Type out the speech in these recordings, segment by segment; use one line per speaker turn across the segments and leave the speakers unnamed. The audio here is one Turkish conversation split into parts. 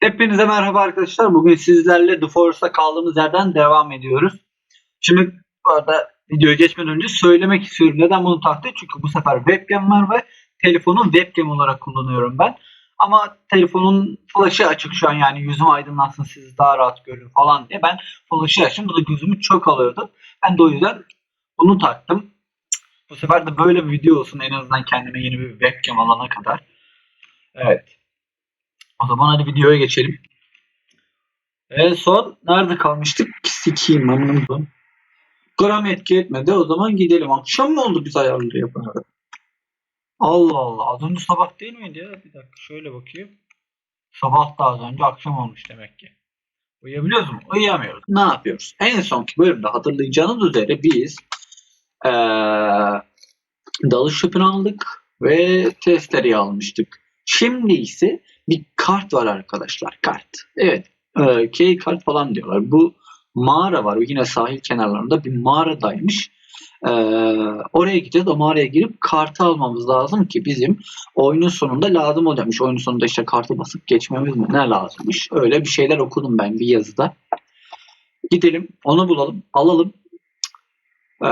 Hepinize merhaba arkadaşlar. Bugün sizlerle The Force'da kaldığımız yerden devam ediyoruz. Şimdi bu arada videoya geçmeden önce söylemek istiyorum. Neden bunu taktık? Çünkü bu sefer webcam var ve telefonu webcam olarak kullanıyorum ben. Ama telefonun flash'ı açık şu an yani yüzüm aydınlansın siz daha rahat görün falan diye. Ben flash'ı açtım. Bu da gözümü çok alıyordu. Ben de o yüzden bunu taktım. Bu sefer de böyle bir video olsun en azından kendime yeni bir webcam alana kadar. Evet. O zaman hadi videoya geçelim. En son nerede kalmıştık? Sikiyim amına Gram etki etmedi. O zaman gidelim. Akşam mı oldu biz ayarları yapana? Allah Allah. Az önce sabah değil miydi ya? Bir dakika şöyle bakayım. Sabah da az önce akşam olmuş demek ki. Uyuyabiliyoruz mu? Uyuyamıyoruz. Ne yapıyoruz? En sonki bölümde hatırlayacağınız üzere biz ee, dalış tüpünü aldık ve testereyi almıştık. Şimdi ise bir kart var arkadaşlar. Kart. Evet. E, key kart falan diyorlar. Bu mağara var. Yine sahil kenarlarında bir mağaradaymış. E, oraya gideceğiz. O mağaraya girip kartı almamız lazım ki bizim oyunun sonunda lazım olacakmış. Oyunun sonunda işte kartı basıp geçmemiz mi ne lazımmış. Öyle bir şeyler okudum ben bir yazıda. Gidelim. Onu bulalım. Alalım. E,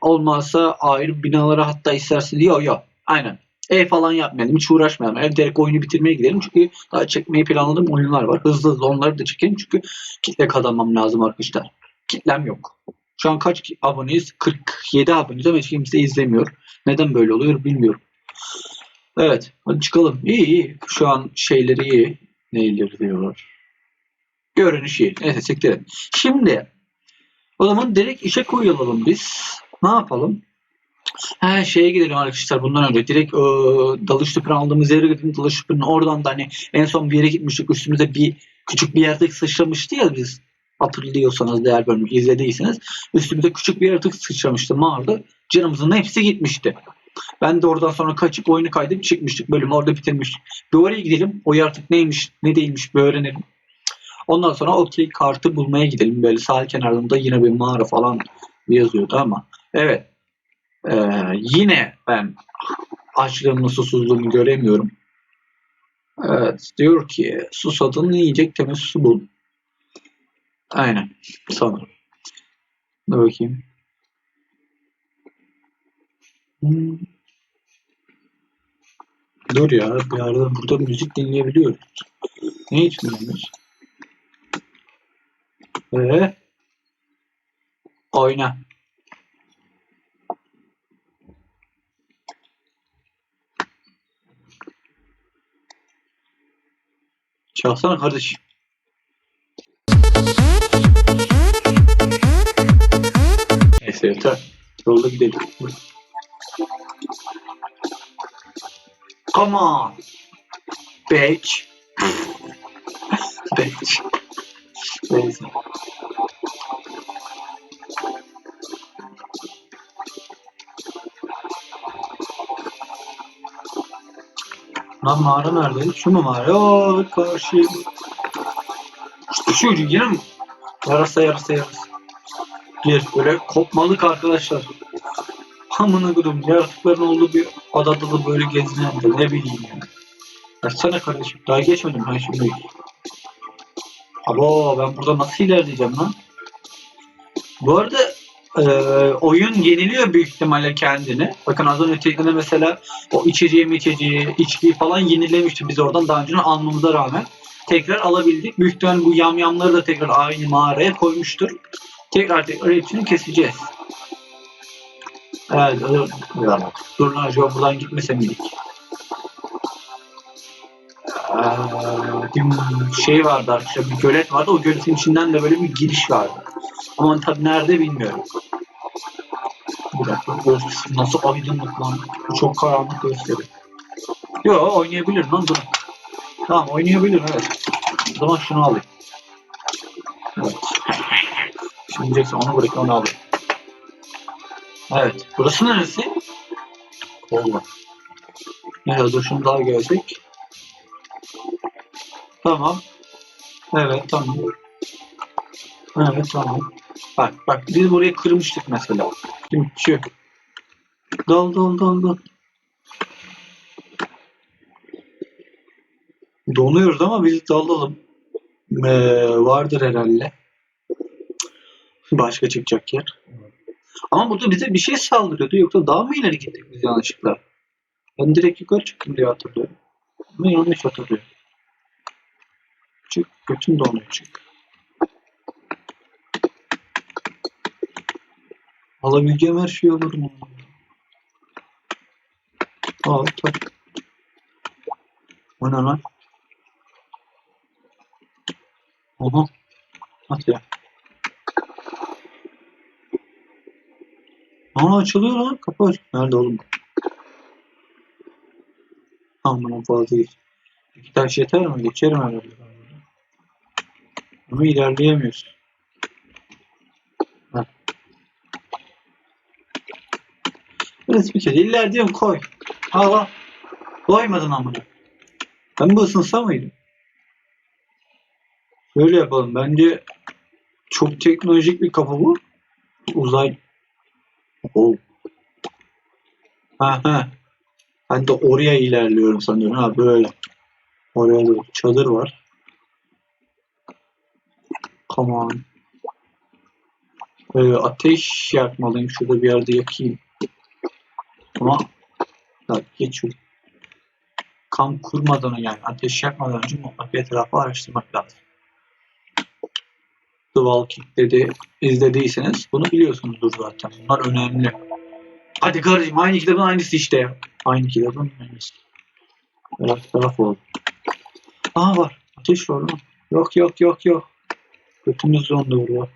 olmazsa ayrı binalara hatta isterseniz yok yok. Aynen. Ev falan yapmayalım. Hiç uğraşmayalım. Ev direkt oyunu bitirmeye gidelim. Çünkü daha çekmeyi planladığım oyunlar var. Hızlı hızlı onları da çekelim. Çünkü kitle kazanmam lazım arkadaşlar. Kitlem yok. Şu an kaç aboneyiz? 47 aboneyiz ama hiç kimse izlemiyor. Neden böyle oluyor bilmiyorum. Evet. Hadi çıkalım. İyi iyi. Şu an şeyleri iyi. Neyleri diyorlar. Görünüş iyi. Neyse sektirelim. Şimdi o zaman direkt işe koyulalım biz. Ne yapalım? He şeye gidelim arkadaşlar bundan önce. Direkt e, dalış tüpünü aldığımız yere gidelim. Dalış tüpünün oradan da hani en son bir yere gitmiştik. Üstümüze bir küçük bir yerde sıçramıştı ya biz. Hatırlıyorsanız değer bölümü izlediyseniz. Üstümüze küçük bir yaratık sıçramıştı mağarada. Canımızın hepsi gitmişti. Ben de oradan sonra kaçıp oyunu kaydedip çıkmıştık. Bölümü orada bitirmiştik. Bir oraya gidelim. O yaratık neymiş, ne değilmiş bir öğrenelim. Ondan sonra okey kartı bulmaya gidelim. Böyle sahil kenarında yine bir mağara falan yazıyordu ama. Evet. Ee, yine ben açlığımı susuzluğumu göremiyorum. Evet diyor ki susadın yiyecek temiz su bul. Aynen sanırım. Dur bakayım. Dur ya bir arada burada müzik dinleyebiliyoruz. Ne için dinliyoruz? Ee, oyna. Çalsana kardeşim. Neyse yeter. Yolda gidelim. Come on. Bitch. Bitch. Neyse. Lan mağara nerede? Şu mu mağara? Oo karşı. İşte şu ucu yine mi? Yarasa yarasa yarasa. Gir böyle kopmalık arkadaşlar. Amına kodum yaratıkların olduğu bir adada da böyle gezinen de ne bileyim ya. Açsana kardeşim. Daha geçmedim ben şimdi. Abo ben burada nasıl ilerleyeceğim lan? Bu arada e, oyun yeniliyor büyük ihtimalle kendini. Bakın az önce teknede mesela o içeceği içeceği, içkiyi falan yenilemişti biz oradan daha önce almamıza rağmen. Tekrar alabildik. Büyük ihtimalle bu yamyamları da tekrar aynı mağaraya koymuştur. Tekrar tekrar hepsini keseceğiz. Evet, dur, dur acaba buradan gitmese miydik? Ee, şey vardı arkadaşlar, bir gölet vardı. O göletin içinden de böyle bir giriş vardı. Ama tabii nerede bilmiyorum. Kısmı nasıl aydınlık lan. Çok karanlık gösteriyor. Yo oynayabilir lan dur. Tamam oynayabilir evet. O zaman şunu alayım. Evet. Şimdi diyeceksin onu bırak onu alayım. Evet. Burası neresi? Kolla. Evet dur şunu daha görsek. Tamam. Evet tamam. Evet tamam. Bak bak biz burayı kırmıştık mesela. Şimdi şu. Dal dal dal dal. Donuyoruz ama biz dalalım. Ee, vardır herhalde. Başka çıkacak yer. Ama burada bize bir şey saldırıyordu. Yoksa daha mı ileri gittik biz yanlışlıkla? Ben direkt yukarı çıktım diye hatırlıyorum. Ama yanlış hatırlıyorum. Çık. Götüm donuyor çık. Alabileceğim her şeyi alırım. Al tak. O ne lan? Aha. At ya. Aa açılıyor lan. Kapı aç. Nerede oğlum? Aman fazla geç. İki taş yeter mi? Geçerim herhalde. Ama ilerleyemiyoruz. Heh. Evet bir kere iller diyorum koy. Al al. Koymadın amına. Ben bu ısınsa mıydım? Böyle yapalım. Bence çok teknolojik bir kapı bu. Uzay. Oh. Ha ha. Ben de oraya ilerliyorum sanıyorum. Ha böyle. Oraya doğru çadır var. Come on. Ee, ateş yakmalıyım. Şurada bir yerde yakayım. Ama ya geç şu kamp kurmadan yani ateş yakmadan önce mutlaka etrafı araştırmak lazım. The Walking dedi izlediyseniz bunu biliyorsunuzdur zaten. Bunlar önemli. Hadi kardeşim aynı kitabın aynısı işte. Aynı kitabın aynısı. Biraz taraf oldu. Aa var. Ateş var lan. Yok yok yok yok. Götümüz dondu burada.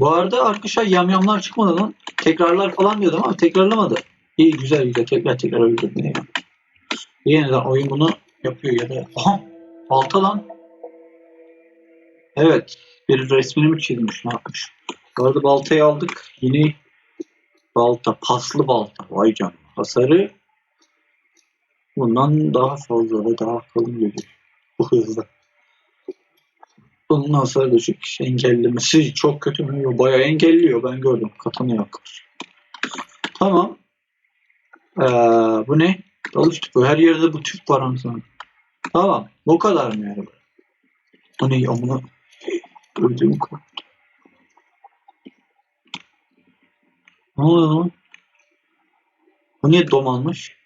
Bu arada arkadaşlar yamyamlar çıkmadı lan. Tekrarlar falan diyordu ama tekrarlamadı. İyi güzel güzel tekrar tekrar öldürdü. Ne ya? Yeniden oyun bunu yapıyor ya da aha balta lan. Evet bir resmini mi çizmiş ne yapmış. Bu arada baltayı aldık. Yine balta paslı balta. Vay canına. Hasarı bundan daha fazla ve daha kalın geliyor. Bu hızla. Bunun hasar düşük. Engellemesi çok kötü mü? Bayağı engelliyor. Ben gördüm. Katana yakar. Tamam. Ee, bu ne? Dalış tüpü. Her yerde bu tüp var anasını. Tamam. Bu kadar mı yani? Bu ne? Amına. Öldüğüm korktu. Ne oluyor lan? Bu niye domalmış?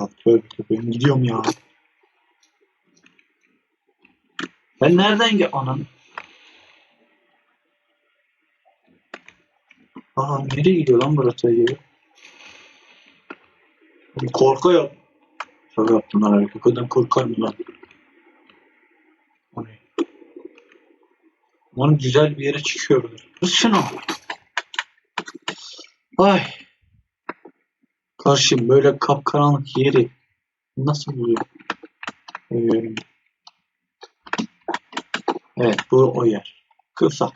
Ya tövbe tövbe. Gidiyorum ya. Ben nereden gel... Anam. Aa nereye gidiyor lan burası gibi? Korku yap. Şaka yaptım lan herif. O kadar korkar mı lan? Umarım güzel bir yere çıkıyordur. Kız şunu. Ay. Karşım böyle kapkaranlık yeri nasıl buluyor? Ee, evet bu o yer. Kısa.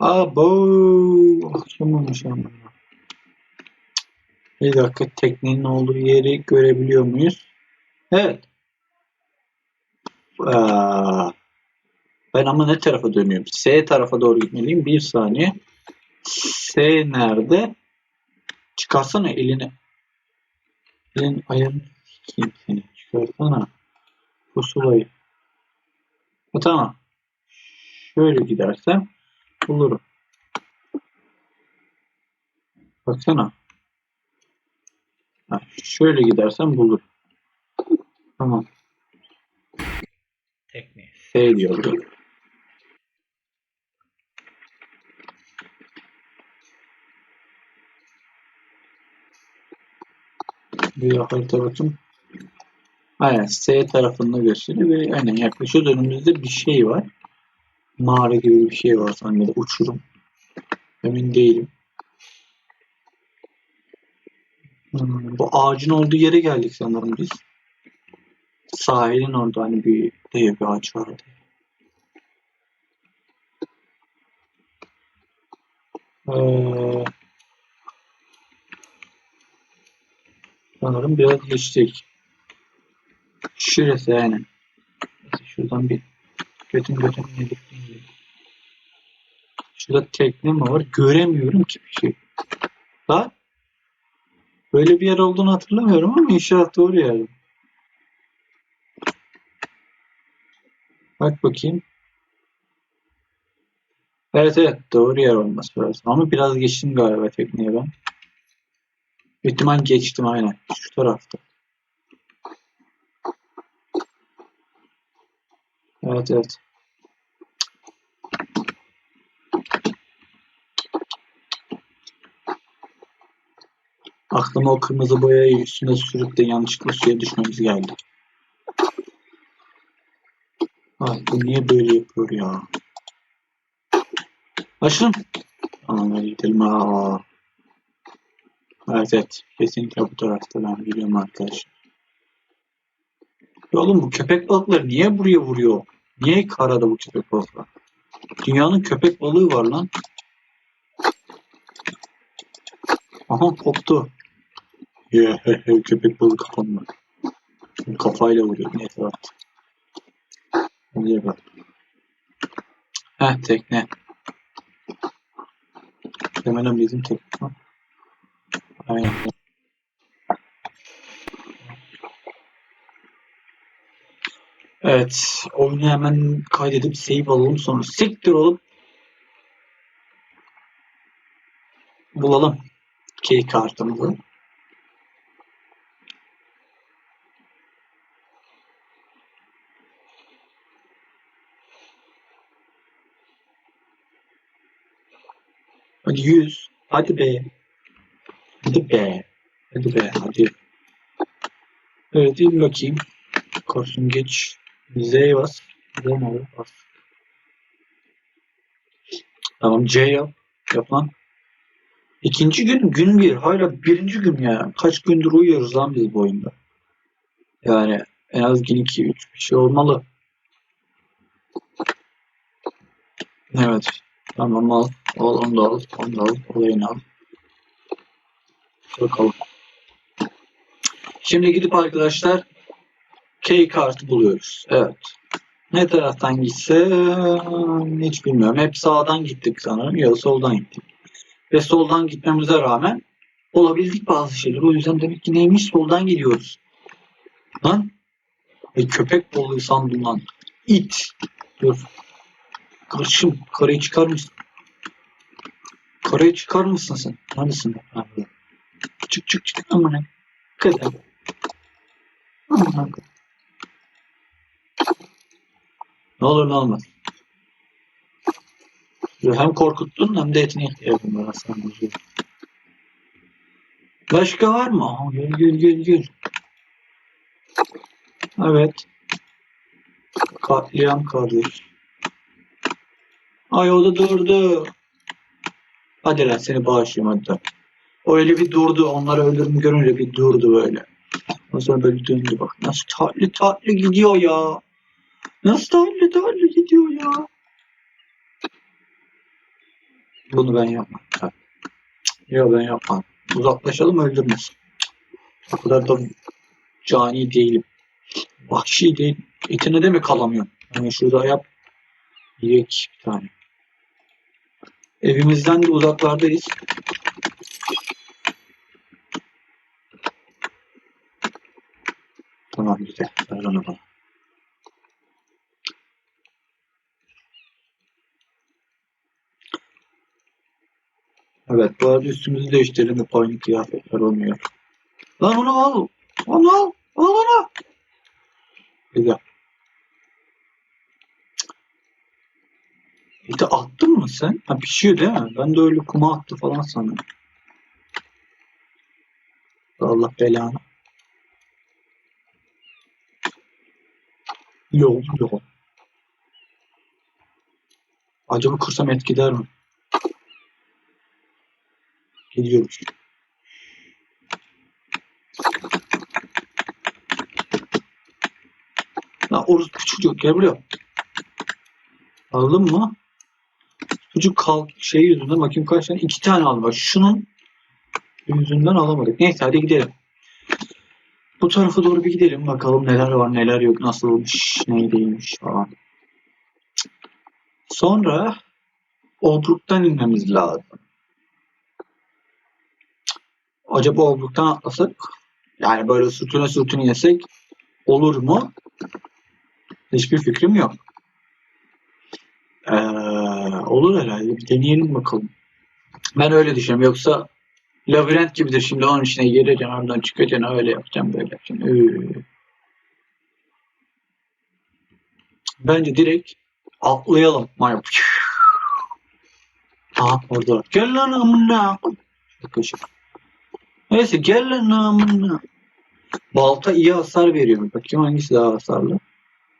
Abo. Akşam olmuş ama. Bir dakika teknenin olduğu yeri görebiliyor muyuz? Evet. Ben ama ne tarafa dönüyorum? S tarafa doğru gitmeliyim. Bir saniye. S nerede? Çıkarsana elini. Elin ayağını seni. Çıkarsana. Pusulayı. Ha, tamam. Şöyle gidersem bulurum. Baksana. Ha, şöyle gidersem bulurum. Tamam. Tekne. S diyordu. Bir harita bakayım. Aynen S tarafında gösteriyor ve aynen yaklaşıyor. Önümüzde bir şey var. Mağara gibi bir şey var da uçurum. Emin değilim. Hmm. Bu ağacın olduğu yere geldik sanırım biz. Sahilin orada hani bir dev bir ağaç vardı. Ee, sanırım biraz geçtik. Şurası aynen. Neyse şuradan bir götüm götüm yedik. Şurada tekne mi var? Göremiyorum ki bir şey. Lan Böyle bir yer olduğunu hatırlamıyorum ama inşaat doğru yer. Bak bakayım. Evet evet doğru yer olması lazım. Ama biraz geçtim galiba tekneye ben. Büyük ihtimal geçtim aynen. Şu tarafta. Evet evet. Aklıma o kırmızı boyayı üstüne sürüp de yanlışlıkla suya düşmemiz geldi. Ay bu niye böyle yapıyor ya? Açın. Tamam hadi gidelim. Aa. Evet evet. Kesinlikle bu tarafta ben biliyorum arkadaşlar. Ya oğlum bu köpek balıkları niye buraya vuruyor? Niye karada bu köpek balıkları? Dünyanın köpek balığı var lan. Aha koptu. Yeah, köpek balığı kafamda. Kafayla vuruyor. Neyse artık. Hadi bak. Heh tekne. Muhtemelen bizim tekne. Aynen. Evet. Oyunu hemen kaydedip save alalım sonra siktir olup bulalım key kartımızı. Hadi 100. Hadi be. Hadi be. Hadi be. Hadi. Evet in bakayım. Kostüm geç. Z'ye bas. Z ne olur? Bas. Tamam C yap. Yap lan. İkinci gün gün bir. Hala birinci gün ya. Kaç gündür uyuyoruz lan biz bu oyunda. Yani en az gün 2 3 bir şey olmalı. Evet. Tamam al. Al onu da al. Onu da al. Olayını al. Bakalım. Şimdi gidip arkadaşlar key kartı buluyoruz. Evet. Ne taraftan gitse hiç bilmiyorum. Hep sağdan gittik sanırım ya da soldan gittik. Ve soldan gitmemize rağmen bulabildik bazı şeyler. O yüzden demek ki neymiş soldan gidiyoruz. Lan e, köpek balığı sandım lan. İt. Dur. Karışım. Karayı çıkar mısın? Karayı çıkar mısın sen? Neredesin? Burada. Çık çık çık. Aman ne? Kadar. Aman Ne olur ne olmaz. Hem korkuttun hem de etine ihtiyacım var aslında. Başka var mı? Aha, gel gel gel gel. Evet. Katliam kardeş. Ay o da durdu. Hadi lan seni bağışlıyorum hadi. O öyle bir durdu. Onları öldürdüm görünce bir durdu böyle. Ondan sonra böyle döndü bak. Nasıl tatlı tatlı gidiyor ya. Nasıl tatlı tatlı gidiyor ya. Bunu ben yapmam. Yok ben yapmam. Uzaklaşalım öldürmesin. O kadar da cani değilim. Vahşi değil. Etine de mi kalamıyorum? Yani şurada yap. Yiyek bir tane. Evimizden de uzaklardayız. Tamam güzel. Ver onu bana. Evet bu arada üstümüzü değiştirelim de aynı kıyafetler olmuyor. Lan onu al. Onu al. Al onu. Güzel. Bir de attın mı sen? Ha pişiyor değil mi? Ben de öyle kuma attı falan sanırım. Allah belanı. Yok yok. Acaba kırsam etkiler mi? Gidiyoruz. La orası küçük yok. Gel buraya. Aldın mı? Çocuk kalk şey yüzünden bakayım kaç tane? iki tane aldı. Bak şunun yüzünden alamadık. Neyse hadi gidelim. Bu tarafa doğru bir gidelim. Bakalım neler var neler yok. Nasılmış neydiymiş falan. Sonra Obruk'tan inmemiz lazım. Acaba Obruk'tan atlasak? Yani böyle sürtüne sürtüne yesek olur mu? Hiçbir fikrim yok. Ee, olur herhalde. Bir deneyelim bakalım. Ben öyle düşünüyorum. Yoksa labirent gibidir. Şimdi onun içine gireceksin, oradan çıkacaksın, öyle yapacaksın, böyle yapacaksın. Ee. Bence direkt atlayalım. Maya. Aha orada. Gel lan amına. Şaka. Neyse gel lan amına. Balta iyi hasar veriyor. Bakayım hangisi daha hasarlı.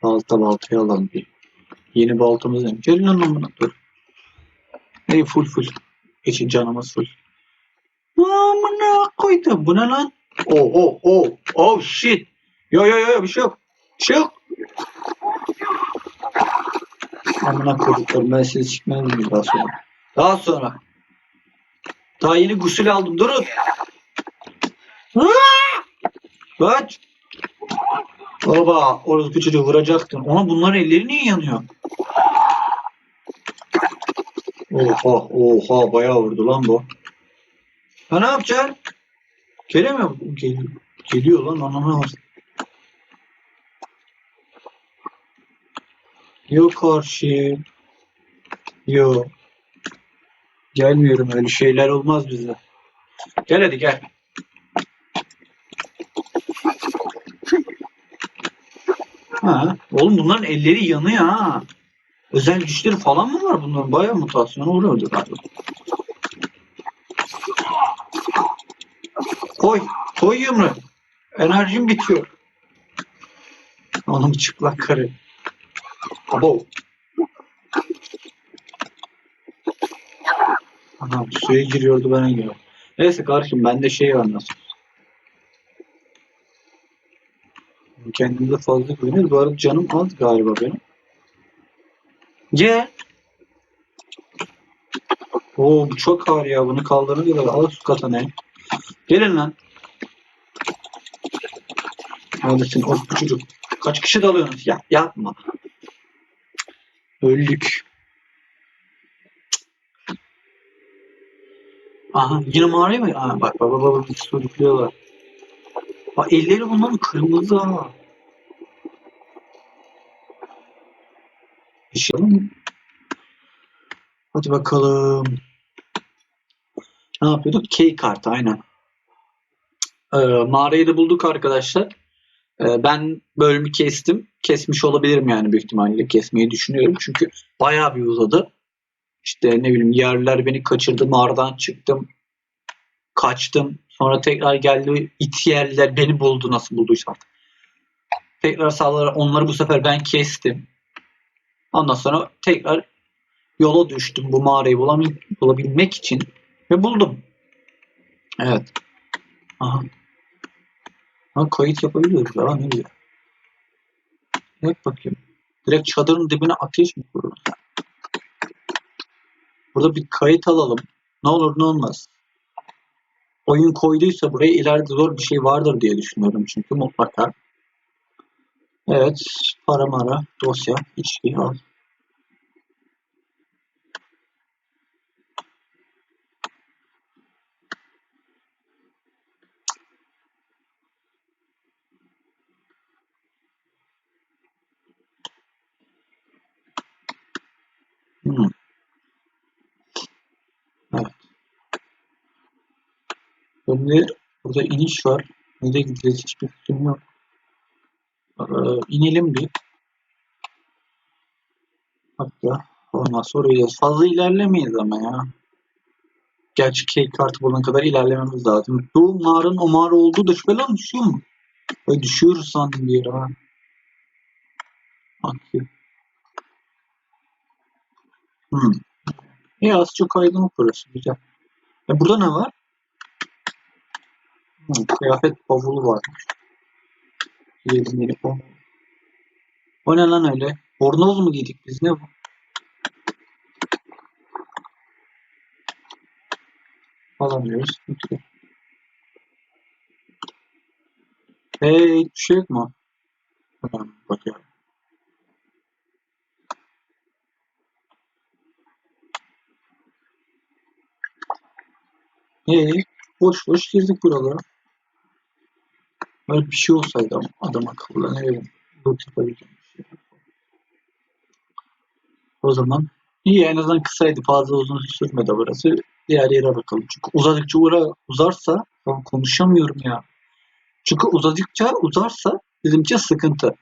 Balta baltayı alalım bir. Yeni baltamız ne? Gel lan amına dur. Hey full full. Geçin canımız full. Amına koydum. Bu ne lan? Oh oh oh. Oh shit. Yo yo yo bir şey yok. Bir şey yok. Amına koyduklarım ben sizi çıkmaz mıyım daha sonra? Daha sonra. Daha yeni gusül aldım. Durun. Kaç. Baba orası çocuğu vuracaktın. Ona bunların elleri niye yanıyor? Oha oha bayağı vurdu lan bu. Ha ne yapacaksın? Gelemiyor mu? Geliyor. Geliyor lan anana. Yok karşı. Yok. Gelmiyorum öyle şeyler olmaz bize. Gel hadi gel. Ha, oğlum bunların elleri yanıyor ha. Özel güçleri falan mı var bunların? Bayağı mutasyona uğruyordu galiba. Koy. Koy yumru. Enerjim bitiyor. Onun çıplak karı. Abo. Aha suya giriyordu bana giriyor. Neyse kardeşim bende şey var nasıl. Kendimize fazla güveniyoruz. Bu arada canım az galiba benim. Gel. Oo bu çok ağır ya. Bunu kaldırınca da al su katana. Gelin lan. Neredesin o çocuk? Kaç kişi dalıyorsunuz? Ya yapma. Öldük. Aha yine mağaraya mı? Aa, bak bak bak bak sürüklüyorlar. Bak elleri bunların kırmızı ha. Yaşayalım. Hadi bakalım. Ne yapıyorduk? Key kart aynen. Ee, mağarayı da bulduk arkadaşlar. Ee, ben bölümü kestim. Kesmiş olabilirim yani büyük ihtimalle. Kesmeyi düşünüyorum. Çünkü bayağı bir uzadı. İşte ne bileyim yerler beni kaçırdı. Mağaradan çıktım. Kaçtım. Sonra tekrar geldi. it yerler beni buldu nasıl bulduysa artık. Tekrar sağlar onları bu sefer ben kestim. Ondan sonra tekrar yola düştüm bu mağarayı bulabil bulabilmek için ve buldum. Evet. Aha. Ha, kayıt yapabiliyoruz ya ne güzel. Evet bakayım. Direkt çadırın dibine ateş mi kurulur? Burada bir kayıt alalım. Ne olur ne olmaz. Oyun koyduysa buraya ileride zor bir şey vardır diye düşünüyorum çünkü mutlaka. Evet. Para mara. Dosya. içki al. Hmm. Evet. Şimdi burada iniş var. Nereye gideceğiz hiçbir fikrim yok. Ee, inelim bir. Hatta ondan sonra gideceğiz. Fazla ilerlemeyiz ama ya. Gerçi key kartı bulana kadar ilerlememiz lazım. Bu mağaranın o mağara olduğu da şüphelen düşüyor mu? Böyle düşüyoruz sandım bir yere ha. Bakayım. Hmm. İyi az çok aydınlık burası. Güzel. E burada ne var? Hmm, kıyafet bavulu var. Yedim herif o. O ne lan öyle? Bornoz mu giydik biz ne bu? Alamıyoruz. Mutlu. Hey, hiçbir şey yok mu? Tamam, bakıyorum. Hey, boş boş girdik buralara. Böyle bir şey olsaydı ama adam akıllı ne bileyim. Bir şey. O zaman iyi en azından kısaydı fazla uzun sürmedi burası. Diğer yere bakalım. Çünkü uzadıkça uğra uzarsa ben konuşamıyorum ya. Çünkü uzadıkça uzarsa bizim için sıkıntı.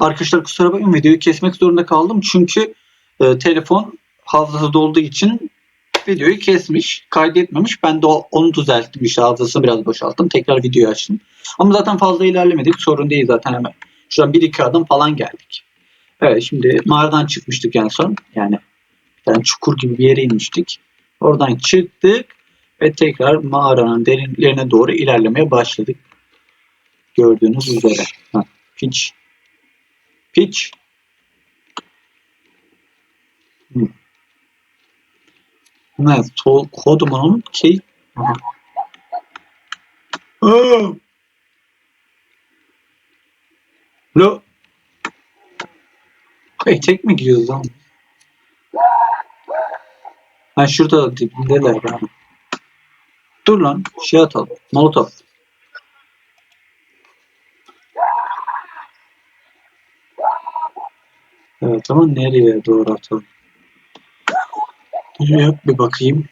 Arkadaşlar kusura bakmayın videoyu kesmek zorunda kaldım. Çünkü e, telefon hafızası dolduğu için videoyu kesmiş, kaydetmemiş. Ben de onu düzelttim işte hafızasını biraz boşalttım. Tekrar videoyu açtım. Ama zaten fazla ilerlemedik. Sorun değil zaten hemen. Şuradan bir iki adım falan geldik. Evet şimdi mağaradan çıkmıştık en son. Yani tane çukur gibi bir yere inmiştik. Oradan çıktık ve tekrar mağaranın derinlerine doğru ilerlemeye başladık. Gördüğünüz üzere. Ha, piç. Piç. Hı. Ne? Sol kodumun şey. Aha. Lo. Hey, tek mi gidiyoruz lan? Ha şurada da dibindeler ha. Dur lan şey atalım. Molotov. Evet ama nereye doğru atalım? Dur bir bakayım.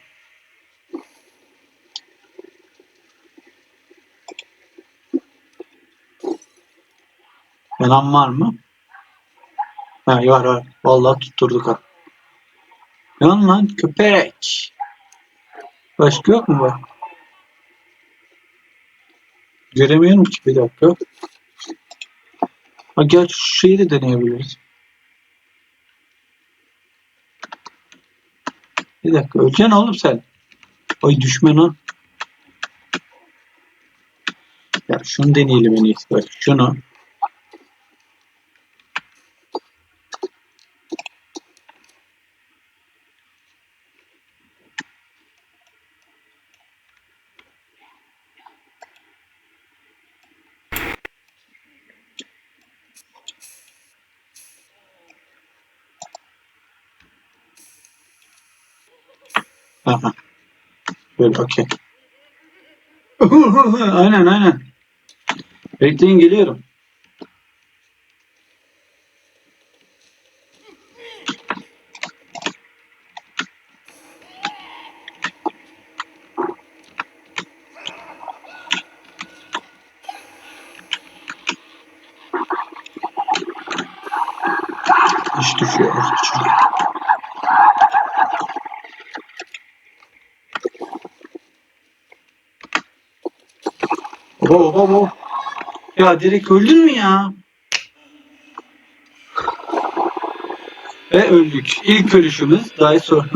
Yalan var mı? Ha var var. Vallahi tutturduk ha. Yan lan köpek. Başka yok mu bak? Göremiyorum ki bir dakika. Ha gel şu şeyi de deneyebiliriz. Bir dakika öleceksin oğlum sen. Ay düşme lan. Ya şunu deneyelim en iyisi. Şunu. Aha. Böyle okey. aynen aynen. Bekleyin geliyorum. İş düşüyor. iş baba baba. Ya direkt öldün mü ya? Ve öldük. İlk ölüşümüz daha sonra.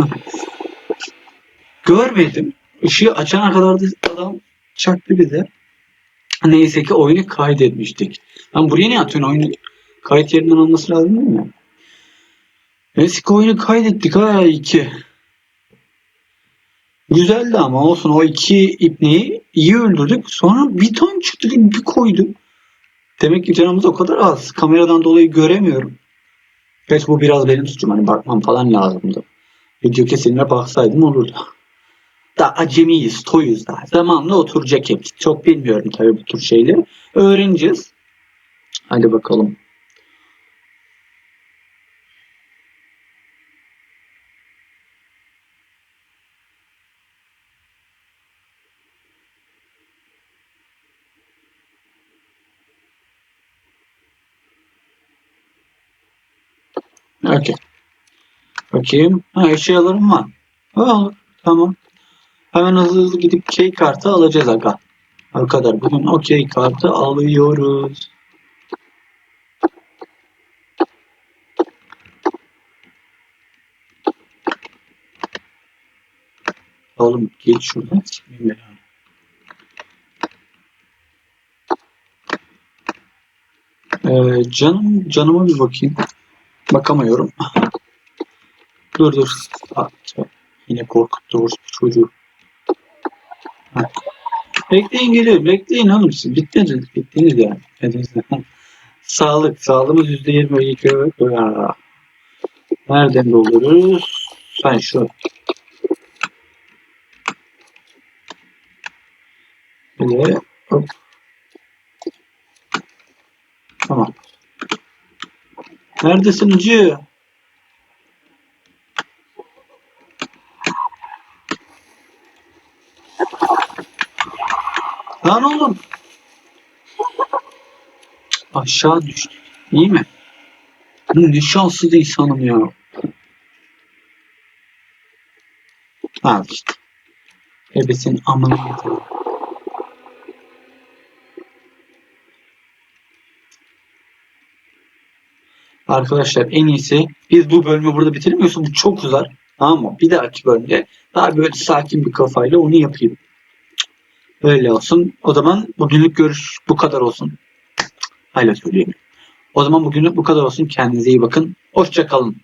Görmedim. Işığı açana kadar da adam çaktı bize. Neyse ki oyunu kaydetmiştik. Lan buraya ne atıyorsun? Oyunu kayıt yerinden olması lazım değil mi? Neyse ki oyunu kaydettik ha iki. Güzeldi ama olsun o iki ipneyi iyi öldürdük. Sonra bir ton çıktı bir koydu. Demek ki canımız o kadar az. Kameradan dolayı göremiyorum. Geç bu biraz benim suçum. Hani bakmam falan lazımdı. Video kesinlikle baksaydım olurdu. Da acemiyiz, toyuz da. Zamanla oturacak hep. Çok bilmiyorum tabii bu tür şeyleri. Öğreneceğiz. Hadi bakalım. Okey. Bakayım. Ha eşyalarım var. Ha, olur. Tamam. Hemen hızlı hızlı gidip key kartı alacağız aga. O kadar. Bugün o key kartı alıyoruz. Oğlum geç şuradan. Ee, canım canıma bir bakayım. Bakamıyorum. dur dur. Aa, Yine korkuttu bu çocuğu. Heh. Bekleyin geliyor. Bekleyin oğlum siz. Bittiniz. Bittiniz yani. Kendinize. Sağlık. Sağlığımız %22. Ya. Nereden doldururuz? Sen şu. Böyle. Hop. Tamam. Neredesin Hıcı? Lan oğlum. Aşağı düştü. İyi mi? Ne şanssız insanım ya. Al işte. Ebesin amına. Arkadaşlar en iyisi biz bu bölümü burada bitirmiyorsun. Bu çok uzar. Tamam mı? Bir dahaki bölümde daha böyle sakin bir kafayla onu yapayım. Öyle olsun. O zaman bugünlük görüş bu kadar olsun. Hala söyleyeyim. O zaman bugünlük bu kadar olsun. Kendinize iyi bakın. Hoşça kalın.